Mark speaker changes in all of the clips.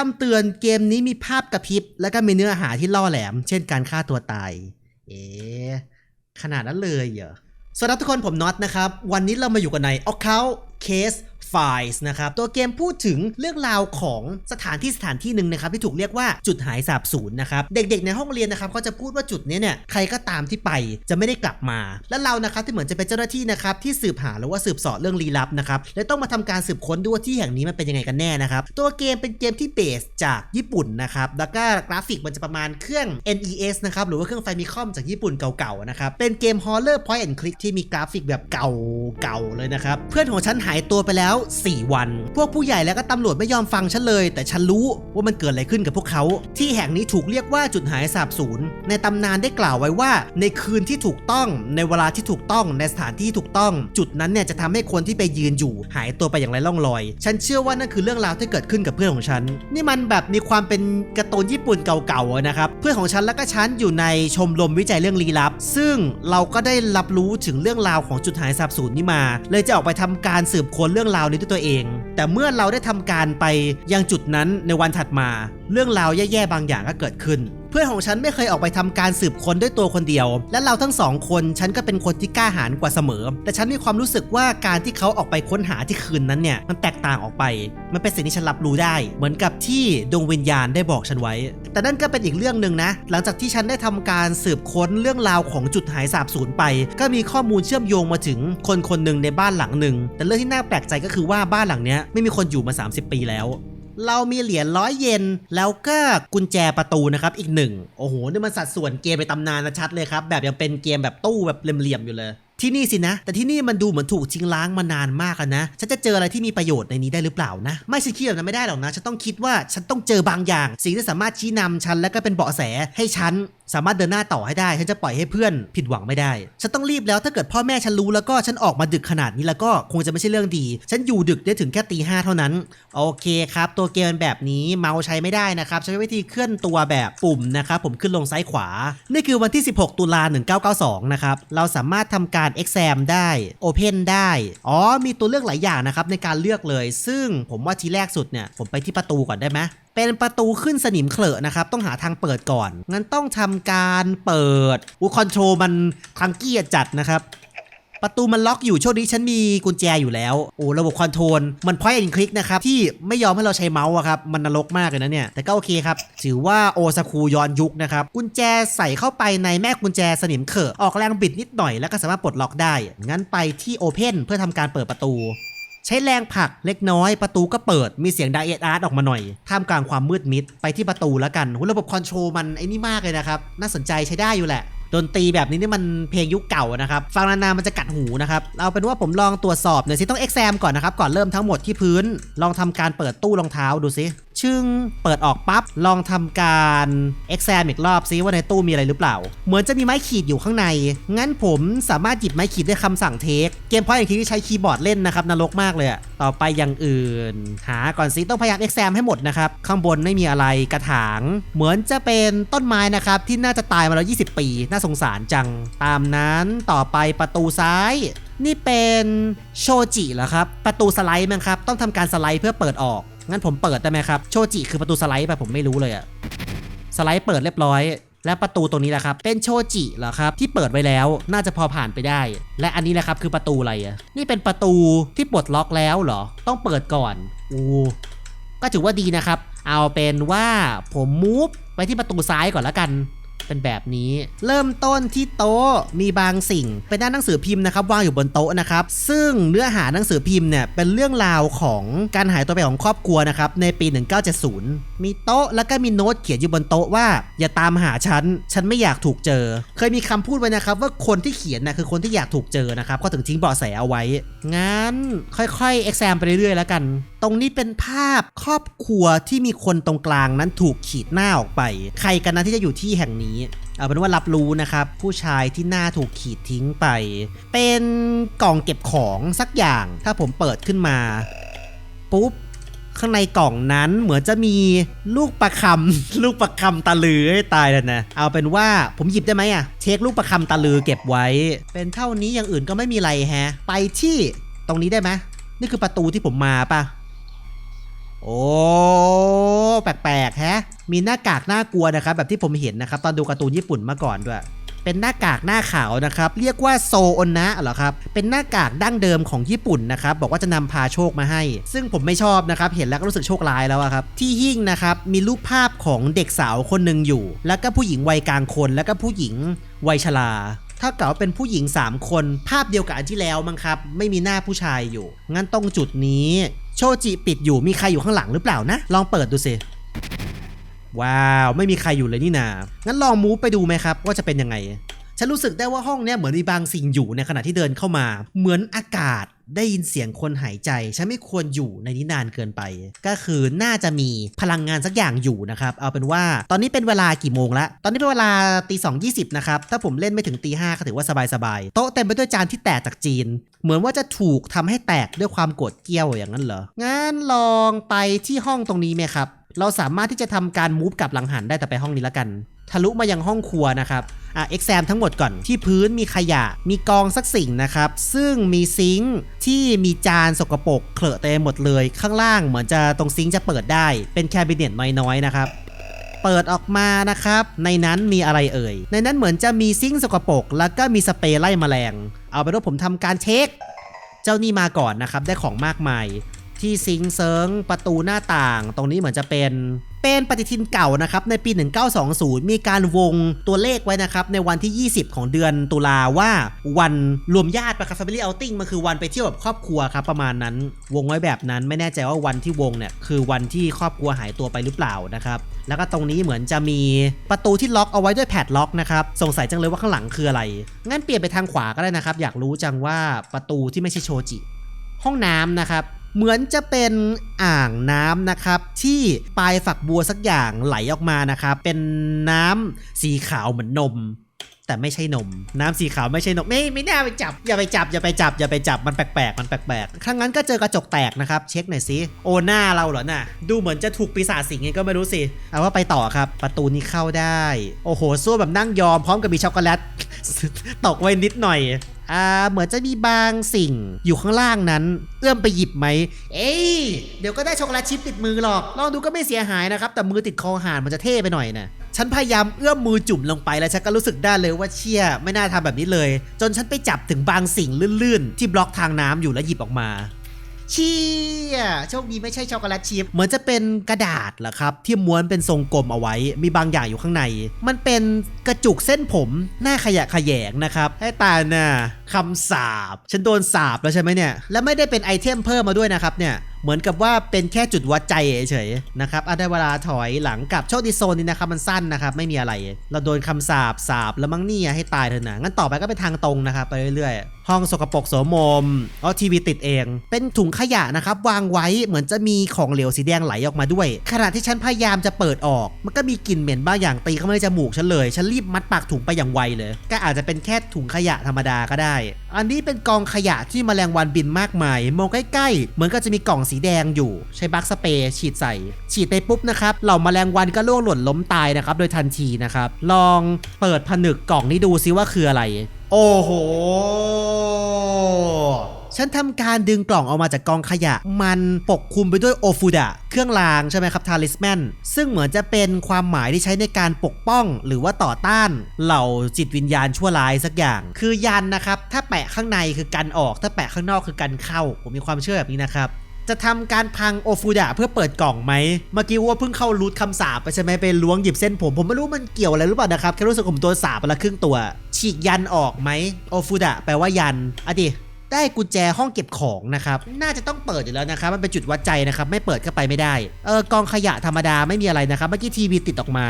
Speaker 1: คำเตือนเกมนี้มีภาพกระพริบ และก็มีเนื้อหาที่ล่อแหลม เช่นการฆ่าตัวตาย เอ๋ขนาดนั้นเลยเหรอสวัสดีทุกคนผมน็อตนะครับ วันนี้เรามาอยู่กันใน Account Case Files นะครับตัวเกมพูดถึงเรื่องราวของสถานที่สถานที่หนึ่งนะครับที่ถูกเรียกว่าจุดหายสาบสูญนะครับเด็กๆ ในห้องเรียนนะครับก็จะพูดว่าจุดนี้เนี่ยใครก็ตามที่ไปจะไม่ได้กลับมา และเรานะครับที่เหมือนจะเป็นเจ้าหน้าที่นะครับที่สืบหาหรือว่าสืบเสอบเรื่องลี้ลับนะครับและต้องมาทำการสืบค้นด้วยว่าที่แห่งนี้มันเป็นยังไงกันแน่นะครับตัวเกมเป็นเกมที่เบสจากญี่ปุ่นนะครับแล้วก็กราฟิกมันจะประมาณเครื่อง NES นะครับหรือว่าเครื่องไฟมิคอมจากญี่ปุ่นเก่าๆนะครับเป็นเกม Horror Point and Click ที่มีกราฟิกแบบเก่าๆเลยนะครับเพื่อนของฉันหายตัวไปแล้วแล้วัน พวกผู้ใหญ่แล้วก็ตำรวจไม่ยอมฟังฉันเลย แต่ฉันรู้ว่ามันเกิดอะไรขึ้นกับพวกเขา ที่แห่งนี้ถูกเรียกว่าจุดหายสาบสูญในตำนานได้กล่าวไว้ว่า ในคืนที่ถูกต้อง ในเวลาที่ถูกต้องในสถานที่ถูกต้อง จุดนั้นเนี่ยจะทำให้คนที่ไปยืนอยู่ หายตัวไปอย่างไรล่องลอย ฉันเชื่อว่านั่นคือเรื่องราวที่เกิดขึ้นกับเพื่อนของฉัน นี่มันแบบมีความเป็นการ์ตูนญี่ปุ่นเก่าๆนะครับเพื่อนของฉันและก็ฉันอยู่ในชมรมวิจัยเรื่องลี้ลับ ซึ่งเราก็ได้รับรู้ถึงเรื่องราวของจุดหายสาบสูญนี้มา เลยจะออกไปทำการสืบค้นเรื่องราวนี้ด้วยตัวเอง แต่เมื่อเราได้ทำการไปยังจุดนั้นในวันถัดมา เรื่องราวแย่ๆบางอย่างก็เกิดขึ้น เพื่อนของฉันไม่เคยออกไปทำการสืบค้นด้วยตัวคนเดียว และเราทั้งสองคนฉันก็เป็นคนที่กล้าหาญกว่าเสมอ แต่ฉันมีความรู้สึกว่าการที่เขาออกไปค้นหาที่คืนนั้นเนี่ยมันแตกต่างออกไป มันเป็นสิ่งที่ฉันรับรู้ได้ เหมือนกับที่ดวงวิญญาณได้บอกฉันไว้ แต่นั่นก็เป็นอีกเรื่องหนึ่งนะ หลังจากที่ฉันได้ทำการสืบค้นเรื่องราวของจุดหายสาบสูญไป ก็มีข้อมูลเชื่อมโยงมาถึงคนคนหนึ่งในบ้านหลังหนึ่ง แต่เรื่องที่น่าแปลกใจก็คือว่าบ้านหลังเนี้ยไม่มีคนอยู่มา 30 ปีแล้วเรามีเหรียญร้อยเยนแล้วก็กุญแจประตูนะครับอีกหนึ่งโอ้โหนี่มันสัดส่วนเกมไปตำนานนะชัดเลยครับ แบบยังเป็นเกมแบบตู้แบบเหลี่ยมๆอยู่เลย ที่นี่สินะ แต่ที่นี่มันดูเหมือนถูกทิ้งล้างมานานมากแล้วนะฉันจะเจออะไรที่มีประโยชน์ในนี้ได้หรือเปล่านะ ไม่ฉันคิดแบบนั้นไม่ได้หรอกนะฉันต้องคิดว่าฉันต้องเจอบางอย่าง สิ่งที่สามารถชี้นำฉันและก็เป็นเบาะแสให้ฉัน สามารถเดินหน้าต่อให้ได้ ฉันจะปล่อยให้เพื่อนผิดหวังไม่ได้ ฉันต้องรีบแล้วถ้าเกิดพ่อแม่ฉันรู้แล้วก็ฉันออกมาดึกขนาดนี้แล้วก็คงจะไม่ใช่เรื่องดี ฉันอยู่ดึกได้ถึงแค่ตีห้าเท่านั้น โอเคครับ ตัวเกมเป็นแบบนี้เมาส์ใช้ไม่ได้นะครับใช้วิธีเคลื่อนตัวแบบปุ่มนะครับผมขึ้นลงซ้ายขวา นี่คือวันที่ 16 ตุลา1992 นะครับ เราสามารถทำการ exam ได้ open ได้ อ๋อ มีตัวเลือกหลายอย่างนะครับในการเลือกเลย ซึ่งผมว่าทีแรกสุดเนี่ยผมไปที่ประตูก่อนได้ไหมเป็นประตูขึ้นสนิมเขลอะนะครับ ต้องหาทางเปิดก่อน งั้นต้องทำการเปิดอูคอนโทรมันคลังกี้จัดนะครับ ประตูมันล็อกอยู่ช่วงนี้ฉันมีกุญแจอยู่แล้ว โอ้ระบบคอนโทรลมันพอยต์แอนคลิกนะครับ ที่ไม่ยอมให้เราใช้เมาส์อะครับ มันนรกมากเลยนะเนี่ย แต่ก็โอเคครับ ถือว่าโอซาคูย้อนยุคนะครับ กุญแจใส่เข้าไปในแม่กุญแจสนิมเขอะออกแรงบิดนิดหน่อยแล้วก็สามารถปลดล็อกได้ งั้นไปที่โอเพนเพื่อทำการเปิดประตู ใช้แรงผลักเล็กน้อยประตูก็เปิดมีเสียงไดเอทอาร์ตออกมาหน่อย ท่ามกลางความมืดมิดไปที่ประตูแล้วกันระบบคอนโทรลมันไอ้นี่มากเลยนะครับ น่าสนใจใช้ได้อยู่แหละดนตรีแบบนี้นี่มันเพลงยุคเก่านะครับฟังนานๆมันจะกัดหูนะครับเอาเป็นว่าผมลองตรวจสอบหน่อยสิต้องเอ็กซมก่อนนะครับก่อนเริ่มทั้งหมดที่พื้น ลองทำการเปิดตู้รองเท้าดูสิ ชึ่งเปิดออกปั๊บ ลองทำการเอ็กซมอีกรอบซิว่าในตู้มีอะไรหรือเปล่า เหมือนจะมีไม้ขีดอยู่ข้างใน งั้นผมสามารถหยิบไม้ขีดด้วยคำสั่งเทค เกมพอยต์อย่างที่ใช้คีย์บอร์ดเล่นนะครับนรกมากเลยอะต่อไปอย่างอื่น หาก่อนสิต้องพยายามเอ็กซมให้หมดนะครับ ข้างบนไม่มีอะไรกระถาง เหมือนจะเป็นต้นไม้นะครับที่น่าจะตายมาแล้ว 20 ปี น่าสงสารจัง ตามนั้นต่อไปประตูซ้ายนี่เป็นโชจิเหรอครับ ประตูสไลด์มั้งครับ ต้องทำการสไลด์เพื่อเปิดออก งั้นผมเปิดได้ไหมครับโชจิคือประตูสไลด์ไปผมไม่รู้เลยอะสไลด์เปิดเรียบร้อย และประตูตรงนี้แหละครับ เป็นโชจิเหรอครับที่เปิดไว้แล้วน่าจะพอผ่านไปได้ และอันนี้แหละครับคือประตูอะไรอะนี่เป็นประตูที่ปลดล็อกแล้วเหรอ ต้องเปิดก่อนอู้ก็ถือว่าดีนะครับ เอาเป็นว่าผมมูฟไปที่ประตูซ้ายก่อนแล้วกัน เป็นแบบนี้ เริ่มต้นที่โต๊ะมีบางสิ่ง เป็นด้าหนังสือพิมพ์นะครับวางอยู่บนโต๊ะนะครับ ซึ่งเนื้อหาหนังสือพิมพ์เนี่ยเป็นเรื่องราวของการหายตัวไปของครอบครัวนะครับในปี 1970 มีโต๊ะแล้วก็มีโน้ตเขียนอยู่บนโต๊ะว่า อย่าตามหาฉัน ฉันไม่อยากถูกเจอ เคยมีคำพูดไว้นะครับ ว่าคนที่เขียนนะคือคนที่อยากถูกเจอนะครับก็ถึงทิ้งเบาะแสเอาไว้งั้นค่อยๆ exam ไปเรื่อยๆแล้วกัน ตรงนี้เป็นภาพครอบครัวที่มีคนตรงกลางนั้นถูกขีดหน้าออกไป ใครกันนะที่จะอยู่ที่แห่งนี้เอาเป็นว่ารับรู้นะครับ ผู้ชายที่หน้าถูกขีดทิ้งไป เป็นกล่องเก็บของสักอย่าง ถ้าผมเปิดขึ้นมา ปุ๊บ ข้างในกล่องนั้นเหมือนจะมีลูกประคำ ลูกประคำตะลือให้ตายแล้วนะ เอาเป็นว่าผมหยิบได้ไหมอะเช็คลูกประคำตะลือเก็บไว้ เป็นเท่านี้อย่างอื่นก็ไม่มีอะไรแฮะ ไปที่ตรงนี้ได้ไหมนี่คือประตูที่ผมมาปะ โอ้แปลกๆแฮะ มีหน้ากากน่ากลัวนะครับ แบบที่ผมเห็นนะครับ ตอนดูการ์ตูนญี่ปุ่นมาก่อนด้วย เป็นหน้ากากหน้าขาวนะครับ เรียกว่าโซอนนะเหรอครับ เป็นหน้ากากดั้งเดิมของญี่ปุ่นนะครับ บอกว่าจะนำพาโชคมาให้ ซึ่งผมไม่ชอบนะครับ เห็นแล้วก็รู้สึกโชคร้ายแล้วครับ ที่หิ้งนะครับ มีรูปภาพของเด็กสาวคนหนึ่งอยู่ แล้วก็ผู้หญิงวัยกลางคน แล้วก็ผู้หญิงวัยชราถ้าเกิดว่าเป็นผู้หญิง 3 คน ภาพเดียวกับอันที่แล้วมั้งครับ ไม่มีหน้าผู้ชายอยู่ งั้นตรงจุดนี้ โชจิปิดอยู่มีใครอยู่ข้างหลังหรือเปล่านะ ลองเปิดดูสิว้าว ไม่มีใครอยู่เลยนี่นา งั้นลองมูฟไปดูไหมครับ ว่าจะเป็นยังไง ฉันรู้สึกได้ว่าห้องเนี้ยเหมือนมีบางสิ่งอยู่ในขณะที่เดินเข้ามา เหมือนอากาศ ได้ยินเสียงคนหายใจ ฉันไม่ควรอยู่ในนี้นานเกินไป ก็คือน่าจะมีพลังงานสักอย่างอยู่นะครับ เอาเป็นว่าตอนนี้เป็นเวลากี่โมงละ ตอนนี้เป็นเวลาตีสองยี่สิบนะครับ ถ้าผมเล่นไม่ถึงตีห้าก็ถือว่าสบายๆ โต๊ะเต็มไปด้วยจานที่แตกจากจีน เหมือนว่าจะถูกทำให้แตกด้วยความโกรธเกรี้ยวอย่างนั้นเหรอ งั้นลองไปที่ห้องตรงนี้ไหมครับ เราสามารถที่จะทำการมูฟกลับหลังหันได้แต่ไปห้องนี้ละกัน ทะลุมายังห้องครัวนะครับอะเอ็กแซมทั้งหมดก่อนที่พื้นมีขยะ มีกองสักสิ่งนะครับ ซึ่งมีซิงค์ที่มีจานสกปรกเคลอะเต็มหมดเลย ข้างล่างเหมือนจะตรงซิงค์จะเปิดได้เป็นแคบิเนตน้อยๆนะครับเปิดออกมานะครับ ในนั้นมีอะไรเอ่ย ในนั้นเหมือนจะมีซิงค์สกปรกแล้วก็มีสเปรย์ไล่แมลง เอาเป็นว่าผมทำการเช็ค เจ้านี่มาก่อนนะครับ ได้ของมากมาย ที่ซิงค์เซิงประตูหน้าต่าง ตรงนี้เหมือนจะเป็น เป็นปฏิทินเก่านะครับในปี 1920 มีการวงตัวเลขไว้นะครับในวันที่ 20 ของเดือนตุลาว่าวันรวมญาติปะครับ Family Outing มันคือวันไปเที่ยวแบบครอบครัวครับประมาณนั้น วงไว้แบบนั้นไม่แน่ใจว่าวันที่วงเนี่ยคือวันที่ครอบครัวหายตัวไปหรือเปล่านะครับแล้วก็ตรงนี้เหมือนจะมีประตูที่ล็อกเอาไว้ด้วยแพดล็อกนะครับสงสัยจังเลยว่าข้างหลังคืออะไร งั้นเปลี่ยนไปทางขวาก็ได้นะครับ อยากรู้จังว่าประตูที่ไม่ใช่โชจิ ห้องน้ำนะครับ เหมือนจะเป็นอ่างน้ำนะครับที่ปลายฝักบัวสักอย่างไหลออกมานะครับเป็นน้ำสีขาวเหมือนนม แต่ไม่ใช่นม น้ำสีขาวไม่ใช่นมไม่ไม่น่าไปจับ อย่าไปจับอย่าไปจับอย่าไปจับมันแปลกๆมันแปลกๆครั้งนั้นก็เจอกระจกแตกนะครับ เช็คหน่อยสิโอหน้าเราเหรอน่ะดูเหมือนจะถูกปีศาจสิงไงก็ไม่รู้สิเอาว่าไปต่อครับ ประตูนี้เข้าได้ โอ้โหสู้แบบนั่งยอมพร้อมกับมีช็อกโกแลตตกไว้นิดหน่อย อ่าเหมือนจะมีบางสิ่งอยู่ข้างล่างนั้น เอื้อมไปหยิบไหม เอ้ยเดี๋ยวก็ได้ช็อกโกแลตชิปติดมือหรอก ลองดูก็ไม่เสียหายนะครับ แต่มือติดคอหานมันจะเท่ไปหน่อยนะฉันพยายามเอื้อมมือจุ่มลงไปแล้วฉันก็รู้สึกได้เลยว่าเชี่ยไม่น่าทำแบบนี้เลย จนฉันไปจับถึงบางสิ่งลื่นๆ ที่บล็อกทางน้ำอยู่แล้วหยิบออกมา เชี่ยโชคดีไม่ใช่ช็อกโกแลตชิพเหมือนจะเป็นกระดาษเหรอครับ ที่ม้วนเป็นทรงกลมเอาไว้ มีบางอย่างอยู่ข้างใน มันเป็นกระจุกเส้นผม หน้าขยะขยงนะครับให้ตายน่ะคำสาบ ฉันโดนสาบแล้วใช่ไหมเนี่ย แล้วไม่ได้เป็นไอเทมเพิ่มมาด้วยนะครับเนี่ย เหมือนกับว่าเป็นแค่จุดวัดใจเฉยๆนะครับอได้เวลาถอยหลังกลับโชคดีโซนนี้นะครับมันสั้นนะครับไม่มีอะไร เราโดนคำสาบสาบแล้วมั้งเนี่ยให้ตายเถอะนะงั้นต่อไปก็เป็นทางตรงนะครับไปเรื่อยๆ ห้องสกปรกโสมมอ๋อทีวีติดเอง เป็นถุงขยะนะครับวางไว้เหมือนจะมีของเหลวสีแดงไหลออกมาด้วย ขณะที่ฉันพยายามจะเปิดออก มันก็มีกลิ่นเหม็นบางอย่างตีเข้ามาในจมูกฉันเลยฉันรีบมัดปากถุงไปอย่างไวเลย ก็อาจจะเป็นแค่ถุงขยะธรรมดาก็ได้ อันนี้เป็นกองขยะที่แมลงวันบินมากมาย มองใกล้ๆ เหมือนก็จะมีกล่องสีแดงอยู่ใช้บักสเปรย์ฉีดใส่ ฉีดไปปุ๊บนะครับเหล่าแมลงวันก็ล่วงหล่นล้มตายนะครับโดยทันทีนะครับ ลองเปิดผนึกกล่องนี้ดูซิว่าคืออะไร โอ้โหฉันทำการดึงกล่องออกมาจากกองขยะ มันปกคลุมไปด้วยโอฟูดะเครื่องรางใช่ไหมครับทาลิสแมนซึ่งเหมือนจะเป็นความหมายที่ใช้ในการปกป้อง หรือว่าต่อต้าน เหล่าจิตวิญญาณชั่วร้ายสักอย่าง คือยันนะครับ ถ้าแปะข้างในคือกันออก ถ้าแปะข้างนอกคือกันเข้า ผมมีความเชื่อแบบนี้นะครับ จะทำการพังโอฟูดะเพื่อเปิดกล่องไหม เมื่อกี้ว่าเพิ่งเข้ารูทคำสาปไปใช่ไหมไปล้วงหยิบเส้นผม ผมไม่รู้มันเกี่ยวอะไรหรือเปล่านะครับ แค่รู้สึกผมตัวสาปไปละครึ่งตัว ฉีกยันออกไหมโอฟูดะแปลว่ายันอดิได้กุญแจห้องเก็บของนะครับ น่าจะต้องเปิดอยู่แล้วนะครับ มันเป็นจุดวัดใจนะครับ ไม่เปิดก็ไปไม่ได้ เออกองขยะธรรมดาไม่มีอะไรนะครับ เมื่อกี้ทีวีติดออกมา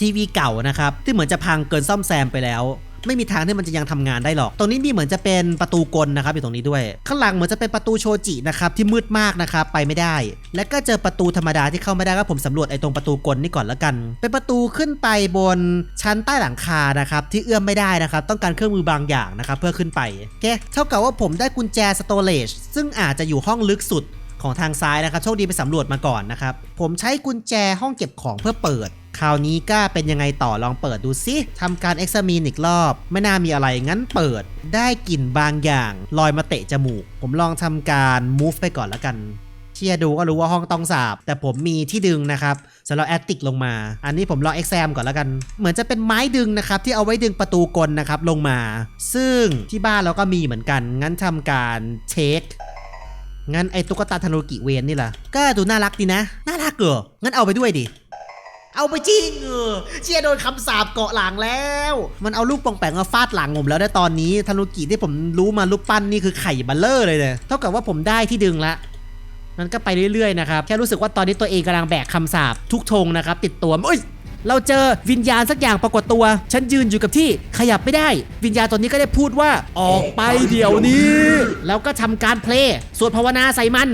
Speaker 1: ทีวีเก่านะครับ ที่เหมือนจะพังเกินซ่อมแซมไปแล้ว ไม่มีทางที่มันจะยังทำงานได้หรอก ตรงนี้มีเหมือนจะเป็นประตูกลนะครับอยู่ตรงนี้ด้วย ข้างหลังเหมือนจะเป็นประตูโชจินะครับที่มืดมากนะครับไปไม่ได้ และก็เจอประตูธรรมดาที่เข้าไม่ได้ก็ผมสำรวจไอ้ตรงประตูกลนี่ก่อนละกัน เป็นประตูขึ้นไปบนชั้นใต้หลังคานะครับที่เอื้อมไม่ได้นะครับต้องการเครื่องมือบางอย่างนะครับเพื่อขึ้นไปโอเคเท่ากับว่าผมได้กุญแจสโตรจซึ่งอาจจะอยู่ห้องลึกสุดของทางซ้ายนะครับโชคดีไปสำรวจมาก่อนนะครับผมใช้กุญแจห้องเก็บของเพื่อเปิด คราวนี้ก็เป็นยังไงต่อลองเปิดดูซิทำการเอ็กซามีนอีกรอบ ไม่น่ามีอะไรงั้นเปิด ได้กลิ่นบางอย่างลอยมาเตะจมูก ผมลองทำการ move ไปก่อนละกันเชียร์ดูก็รู้ว่าห้องต้องสาบ แต่ผมมีที่ดึงนะครับสำหรับแอตติกลงมา อันนี้ผมรองเอ็กซมก่อนแล้วกัน เหมือนจะเป็นไม้ดึงนะครับ ที่เอาไว้ดึงประตูกลนะครับลงมา ซึ่งที่บ้านเราก็มีเหมือนกัน งั้นทำการเช็คงั้นไอ้ตุ๊กตาธนุกิเวนนี่ล่ะก็ดูน่ารักดีนะ น่ารักเหรองั้นเอาไปด้วยดิ เอาไปจริงเออเชียโดนคำสาปเกาะหลังแล้ว มันเอาลูกปองแปงมาฟาดหลังผมแล้วได้ตอนนี้ธนุกิที่ผมรู้มาลูกปั้นนี่คือไข่บัลเลอร์เลยเนี่ยเท่ากับว่าผมได้ที่ดึงละมันก็ไปเรื่อยๆนะครับแค่รู้สึกว่าตอนนี้ตัวเองกำลังแบกคำสาปทุกธงนะครับ ติดตัวเอ้ยเราเจอวิญญาณสักอย่างปรากฏตัว ฉันยืนอยู่กับที่ขยับไม่ได้ วิญญาณตัวนี้ก็ได้พูดว่าออกไปเดี๋ยวนี้ แล้วก็ทำการเพลย์สวดภาวนาใส่มัน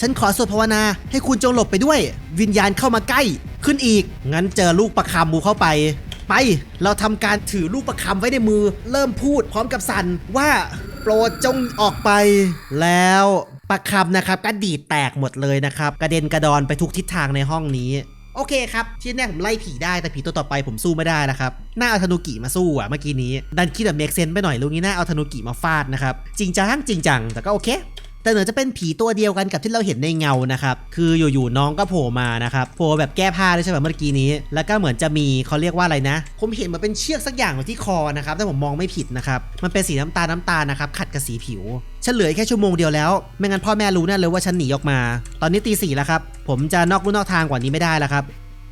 Speaker 1: ฉันขอสวดภาวนาให้คุณจงหลบไปด้วย วิญญาณเข้ามาใกล้ขึ้นอีก งั้นเจอลูกประคำมูเข้าไป ไป เราทำการถือลูกประคำไว้ในมือ เริ่มพูดพร้อมกับสันว่าโปรดจงออกไป แล้วประคำนะครับก็ดีดแตกหมดเลยนะครับ กระเด็นกระดอนไปทุกทิศทางในห้องนี้โอเคครับที่แน่ผมไล่ผีได้แต่ผีตัวต่อไปผมสู้ไม่ได้นะครับน่าเอาธนุกิมาสู้อะเมื่อกี้นี้ ดันคิดแบบเมกเซนไปหน่อยลุงนี้น่าเอาธนุกิมาฟาดนะครับจริงจังจริงจังแต่ก็โอเค แต่เหนือจะเป็นผีตัวเดียวกันกับที่เราเห็นในเงานะครับ คืออยู่ๆน้องก็โผล่มานะครับ โผล่แบบแก้ผ้าด้วยใช่ไหมเมื่อกี้นี้ แล้วก็เหมือนจะมีเขาเรียกว่าอะไรนะ ผมเห็นมันเป็นเชือกสักอย่างอยู่ที่คอนะครับถ้าผมมองไม่ผิดนะครับ มันเป็นสีน้ำตาลน้ำตาลนะครับ ขัดกับสีผิวฉันเหลือแค่ชั่วโมงเดียวแล้ว ไม่งั้นพ่อแม่รู้แน่เลยว่าฉันหนีออกมา ตอนนี้ตีสี่แล้วครับ ผมจะนอกลู่นอกทางกว่านี้ไม่ได้แล้วครับ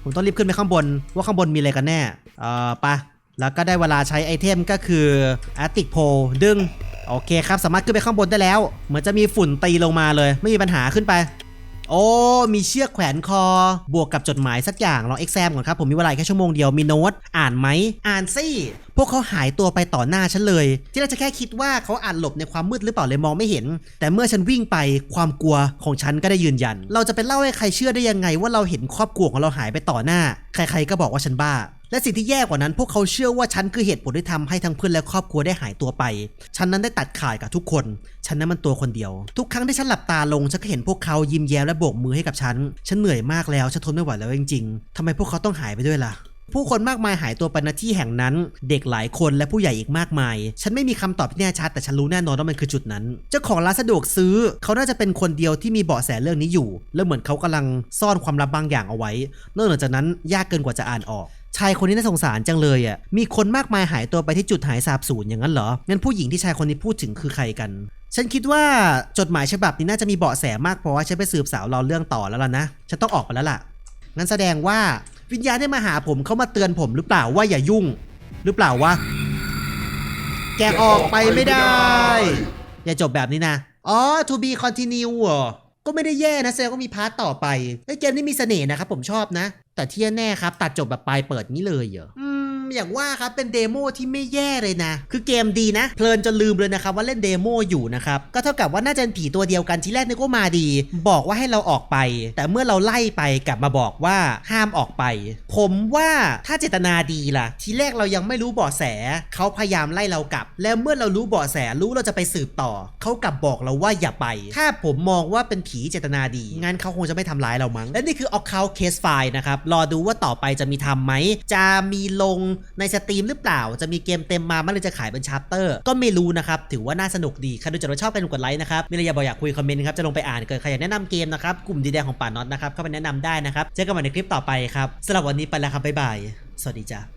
Speaker 1: ผมต้องรีบขึ้นไปข้างบน ว่าข้างบนมีอะไรกันแน่ เอ่อปะแล้วก็ได้เวลาใช้ไอเทมก็คือ a t t i c p o ดึง โอเคครับสามารถขึ้นไปข้างบนได้แล้ว เหมือนจะมีฝุ่นตีลงมาเลย ไม่มีปัญหาขึ้นไป โอ้มีเชือกแขวนคอ บวกกับจดหมายสักอย่างลองเอ็กซมก่อนครับผมมีเวลาแค่ชั่วโมงเดียวมีโน้ตอ่านไหมอ่านสิพวกเขาหายตัวไปต่อหน้าฉันเลย ที่เราจะแค่คิดว่าเขาอาจหลบในความมืดหรือเปล่าเลยมองไม่เห็น แต่เมื่อฉันวิ่งไปความกลัวของฉันก็ได้ยืนยัน เราจะไปเล่าให้ใครเชื่อได้ยังไงว่าเราเห็นครอบครัวของเราหายไปต่อหน้า ใครๆก็บอกว่าฉันบ้า และสิ่งที่แย่กว่านั้นพวกเขาเชื่อว่าฉันคือเหตุผลที่ทำให้ทั้งเพื่อนและครอบครัวได้หายตัวไป ฉันนั้นได้ตัดขาดกับทุกคน ฉันนั้นมันตัวคนเดียว ทุกครั้งที่ฉันหลับตาลงฉันก็เห็นพวกเขายิ้มแย้มและโบกมือให้กับฉัน ฉันเหนื่อยมากแล้วฉันทนไม่ไหวแล้วจริงๆทำไมพวกเขาต้องหายไปด้วยล่ะผู้คนมากมายหายตัวไปณที่แห่งนั้น เด็กหลายคนและผู้ใหญ่อีกมากมาย ฉันไม่มีคำตอบที่แน่ชัดแต่ฉันรู้แน่นอนว่ามันคือจุดนั้น เจ้าของร้านสะดวกซื้อ เขาน่าจะเป็นคนเดียวที่มีเบาะแสเรื่องนี้อยู่ แล้วเหมือนเขากำลังซ่อนความลับบางอย่างเอาไว้นอกจากนั้นยากเกินกว่าจะอ่านออก ชายคนนี้น่าสงสารจังเลยอะ มีคนมากมายหายตัวไปที่จุดหายสาบสูญอย่างนั้นเหรอ งั้นผู้หญิงที่ชายคนนี้พูดถึงคือใครกัน ฉันคิดว่าจดหมายฉบับนี้น่าจะมีเบาะแสมากพอว่าฉันไปสืบสาวเราเรื่องต่อแล้วล่ะนะ ฉันต้องออกไปแล้วล่ะ งั้นแสดงว่าวิญญาณได้มาหาผมเขามาเตือนผมหรือเปล่าว่าอย่ายุ่ง หรือเปล่าวะ แกออกไปไม่ได้ อย่าจบแบบนี้นะ อ๋อ to be continue เหรอก็ไม่ได้แย่นะแสดงว่ามีพาร์ทต่อไปไอ้เกมนี้มีเสน่ห์นะครับผมชอบนะ แต่ที่แน่ครับ ตัดจบแบบปลายเปิดนี้เลยเหรอ อย่างว่าครับเป็นเดโมที่ไม่แย่เลยนะ คือเกมดีนะ เพลินจนลืมเลยนะครับว่าเล่นเดโมอยู่นะครับ ก็เท่ากับว่าน่าจะเป็นผีตัวเดียวกันที่แรกนึกว่ามาดี บอกว่าให้เราออกไป แต่เมื่อเราไล่ไปกลับมาบอกว่าห้ามออกไป ผมว่าถ้าเจตนาดีล่ะ ทีแรกเรายังไม่รู้เบาะแสเขาพยายามไล่เรากลับ แล้วเมื่อเรารู้เบาะแสรู้เราจะไปสืบต่อเขากลับบอกเราว่าอย่าไป ถ้าผมมองว่าเป็นผีเจตนาดีงั้นเขาคงจะไม่ทำร้ายเรามั้งและนี่คือ Account Case File นะครับรอดูว่าต่อไปจะมีทำไหมจะมีลงในสตรีมหรือเปล่า จะมีเกมเต็มมาเมื่อไรจะขายเป็นชาร์เตอร์ ก็ไม่รู้นะครับ ถือว่าน่าสนุกดีใครดูจบแล้วชอบกันกดไลค์นะครับ มีอะไรอยากบอกอยากคุยคอมเมนต์ครับ จะลงไปอ่านเกิดใครอยากแนะนำเกมนะครับ กลุ่มดีแดงของป่าน็อตนะครับ เข้าไปแนะนำได้นะครับ เจอกันใหม่ในคลิปต่อไปครับสำหรับวันนี้ไปแล้วครับบ๊ายบายสวัสดีจ้า